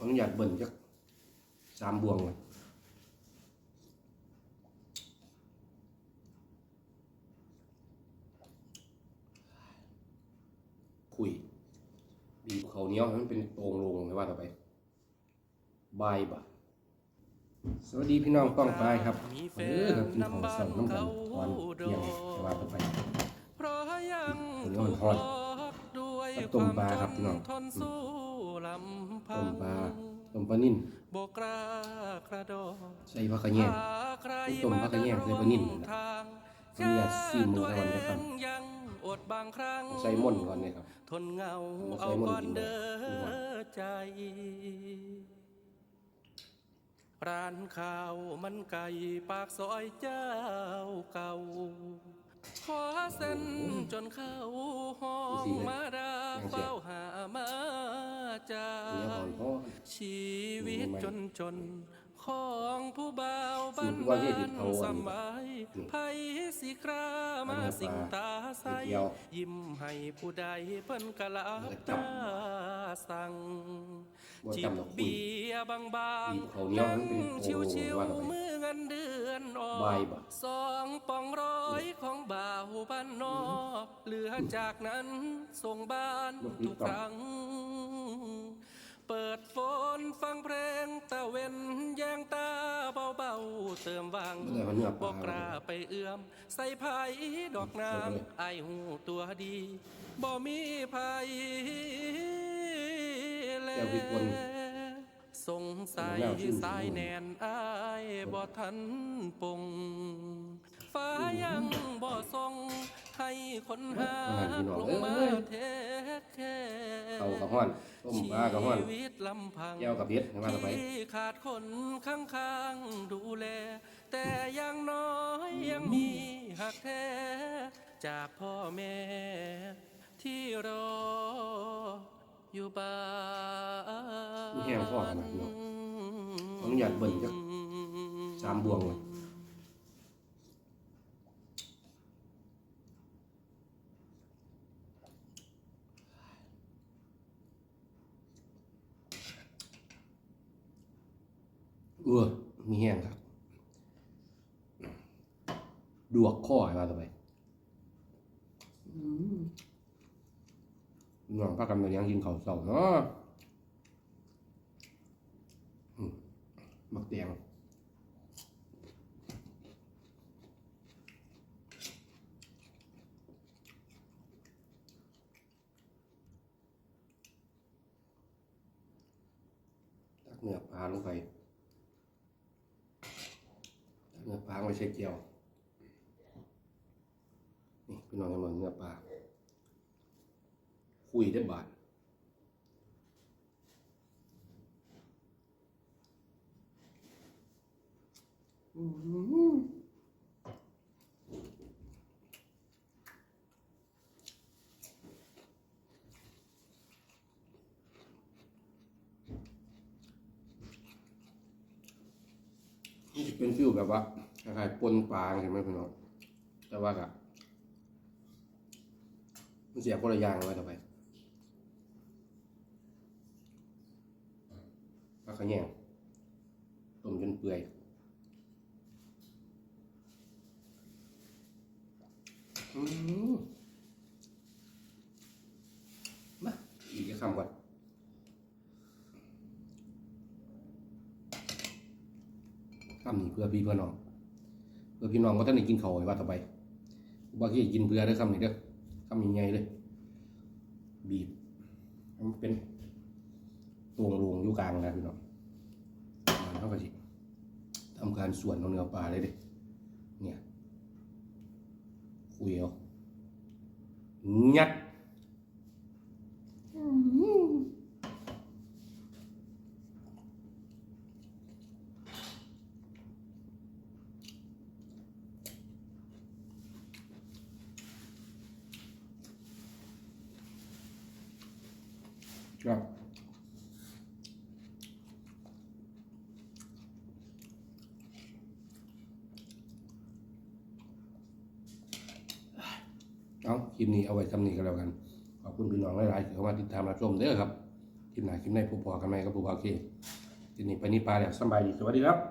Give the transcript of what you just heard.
อนุญาตเบิ่นจักสามบวงก่อนคุยบีบเขาวเหนี้ยวให้มันเป็นโตรงโลงเลยว่าต่อไปบายบะสวัสดีพี่น้องป้องปลายครับเออครับกินของสดน้ำกันตอนเที่ยงแต่ว่าต่อไปเพราะยังคนอ่อนทอดด้วยต้มปลาครับพี่น้องทนสู้ลำพั ต้งมปลาต้มปลานิ่นบกรากระโดดใส่ผักกระแยงพาใครต้มผักกระแยงใส่ปลานิ่มมทางขออนุญาตซีมมือก่อนนะครับแตัวเองยังอดบางครั้งใส่ม่อนก่อนเนี่ยครับทนเหงามาใส่เอาม่อนก่อนกินเด้ก่อนอใจร้านข้าวมันไก่ปากซอยเจ้าเก่า ขอเส้นจนเข้าห้องมาดาเฝ้าหามา ชีวิตจนจน ของผู้บ่าวบ้านสูตรว่าบ้าเฮ็ดให้นเขาอ่อนสมัยไผสิครามาอันนี้ปลาสิงตาใสเกี่ยวยิ้มให้ผู้ใดเพิ่นกะลับแล้วก็จับตาสั่งบ่จิจำบดอกคุยเบียร์บางบีบข้าวเหนียวให้มันเป็นโตชิวว่าต่อๆไปมือเงินเดือนออกบ่ายบ่ะสองปองร้อยของบ่าวบ้านนอก เหลือจากนั้นส่งบ้านทุกครั้ง เปิดโฟนฟังเพลงตะเวนแยงตาเบาๆเติมวังเนื้อมันเนื้อปบลาอกกล้าไปเอื้อม ใส่ไผ่ดอกนางไอายหูตัวดีบ่มีไผ่แลแก้วพริกป่นสงสัยแล้วชื่อสายแนนอายบ่ทันปงฟ้ายังบ่ส่งให้คนหาอาหารพี่น้องลงเอ้มายเทคแค่ เอากระห้อนต้มปลากระห้อนชีวิตลำพังแก้วกับเผ็ดว่าต่อไปที่ขาดคนข้างๆดูแล แต่อยังน้อยยังมีหักแท้ จากพ่อแม่ ที่รออยู่บ้านมีแห้งคอขนาดนี้เนาะขออนุญาตเบิ่นจักสามบวงเลย เออมีแห้งครับ ดวกข้อให้มาต่อไปอืมน้องพากันมาเลี้ยงกินข้าวเสาเนาะอืมมักแดงตักเนื้อปลาลงไป เนื้อปลาไม่ใช่เกี๊ยว นี่พี่น้องกันหมดเนื้อปลา คุยได้บาทอืม เป็นฟิลแบบว่าคล้ายๆปนปลาเห็นไหมพี่น้องแต่ว่ากะมันเสียคนละอย่างไว้ต่อไปปลาขะแยงต้มจนเปื่อยอืมมาอีกคำก่อน คำนี้เพื่อพี่เพื่อน้องเพื่อพี่น้องก็ท่านได้กินเขาวไว้ว่าต่อไปว่าที่กินเบื่อได้อคำนี้เด้อคำใหญ่ๆเลยบีบมันเป็นตวงรวงอยู่กลางนะพี่น้องมันเท่ากับสิทำการส่วนของเนื้อปลาเลยเด้เนี่ยคุยเอางัด ครับเอาคลิปนี้เอาไว้ทำนี้ก็แล้วกัน ขอบคุณพี่น้องหลายๆที่เข้ามาติดตามรับชมเด้อครับ คลิปหน้าคลิปในผู้พอกันไหมกับผู้บ่าวเคทีนี้ไปนี่ปลาแล้วสบายดี สวัสดีครับ